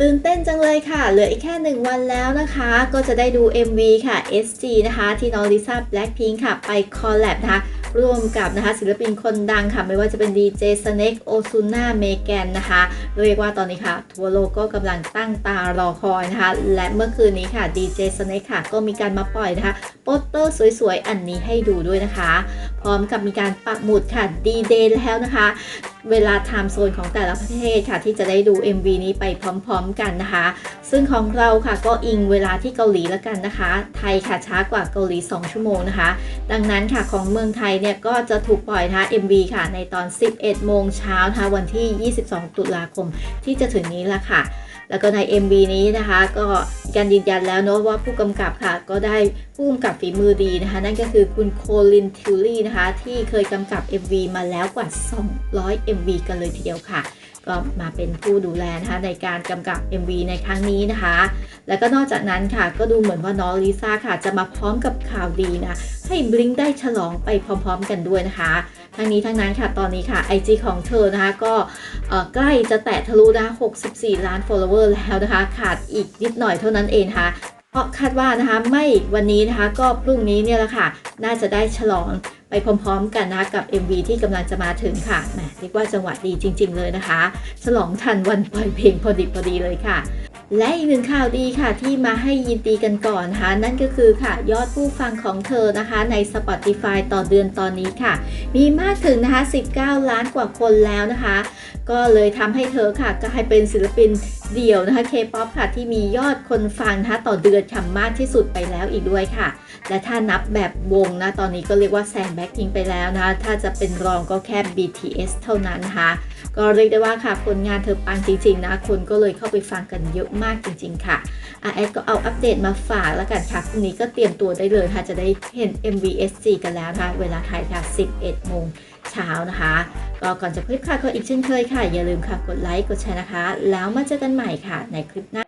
ตื่นเต้นจังเลยค่ะ เหลืออีกแค่ 1 วันแล้วนะคะ ก็จะได้ดู MV ค่ะ SG นะคะ ที่น้องลิซ่า Blackpink ค่ะ ไปคอลแลบนะคะ ร่วมกับนะคะ ศิลปินคนดังค่ะ ไม่ว่าจะเป็น DJ Snake Ozuna Megan นะคะ เรียกว่าตอนนี้ค่ะ ทั่วโลกก็กำลังตั้งตารอคอยนะคะ และเมื่อคืนนี้ค่ะ DJ Snake ค่ะ ก็มีการมาปล่อยนะคะ โปสเตอร์สวยๆ อันนี้ให้ดูด้วยนะคะ พร้อมกับมีการปักหมุดค่ะ D-Day แล้วนะคะ เวลาไทม์โซนของแต่ละประเทศค่ะที่จะได้ดู MV นี้ไปพร้อมๆกันนะคะ ซึ่งของเราค่ะก็อิงเวลาที่เกาหลีแล้วกันนะคะ ไทยค่ะช้ากว่าเกาหลี 2 ชั่วโมงนะคะ ดังนั้นค่ะของเมืองไทยเนี่ยก็จะถูกปล่อยนะคะ MV ค่ะในตอน 11 โมงเช้านะคะวันที่ 22 ตุลาคมที่จะถึงนี้ละค่ะ แล้วก็ใน MV นี้นะคะ ก็มีการยืนยันแล้วเนอะว่าผู้กำกับค่ะ ก็ได้ผู้กำกับฝีมือดีนะคะ นั่นก็คือคุณโคลินทิวลี่นะคะ ที่เคยกำกับ MV มาแล้วกว่า 200 MV กันเลยทีเดียวค่ะ ก็มาเป็นผู้ดูแลนะคะในการกำกับ MV ในครั้งนี้นะคะ แล้วก็นอกจากนั้นค่ะก็ดูเหมือนว่าน้องลิซ่าค่ะ จะมาพร้อมกับข่าวดีนะ ให้บลิงได้ฉลองไปพร้อมๆ กันด้วยนะคะทั้งนี้ทั้งนั้นค่ะตอนนี้ค่ะ IG ของเธอนะคะก็ใกล้จะแตะทะลุนะคะ64 ล้าน follower แล้วนะคะ ขาดอีกนิดหน่อยเท่านั้นเองนะคะเพราะคาดว่านะคะไม่วันนี้นะคะก็พรุ่งนี้เนี่ยแหละค่ะ น่าจะได้ฉลอง ไปพร้อมๆ กันนะกับ MV ที่กำลังจะมาถึงค่ะแหมเรียกว่าจังหวะดีจริง ๆ เลยนะคะ ฉลองทันวันปล่อยเพลงพอดิบพอดีเลยค่ะ และอีกหนึ่งข่าวดีค่ะที่มาให้ยินดีกันก่อนนะคะนั่นก็คือค่ะยอดผู้ฟังของเธอนะคะใน Spotify ต่อเดือนตอนนี้ค่ะ มีมากถึงนะคะ 19 ล้านกว่าคนแล้วนะคะ ก็เลยทำให้เธอค่ะกลายเป็นศิลปินเดี่ยวนะคะ K-POP ค่ะที่มียอดคนฟังนะคะต่อเดือนค่ะมากที่สุดไปแล้วอีกด้วยค่ะ และถ้านับแบบวงนะตอนนี้ก็เรียกว่าแซงแบ็คพิงไปแล้วนะคะถ้าจะเป็นรองก็แค่ BTS เท่านั้นนะคะ ก็เรียกได้ว่าค่ะผลงานเธอปังจริงๆนะ คนก็เลยเข้าไปฟังกันเยอะมากจริง ๆ ค่ะอาแอดก็เอาอัปเดตมาฝากแล้วกันค่ะพรุ่งนี้ก็เตรียมตัวได้เลยค่ะจะได้เห็น MVSG กันแล้วนะคะเวลาไทยค่ะ 11 โมงเช้านะคะก็ก่อนจะคลิปค่ะก็อีกเช่นเคยค่ะ อย่าลืมค่ะกดไลค์กดแชร์นะคะ แล้วมาเจอกันใหม่ค่ะในคลิปหน้า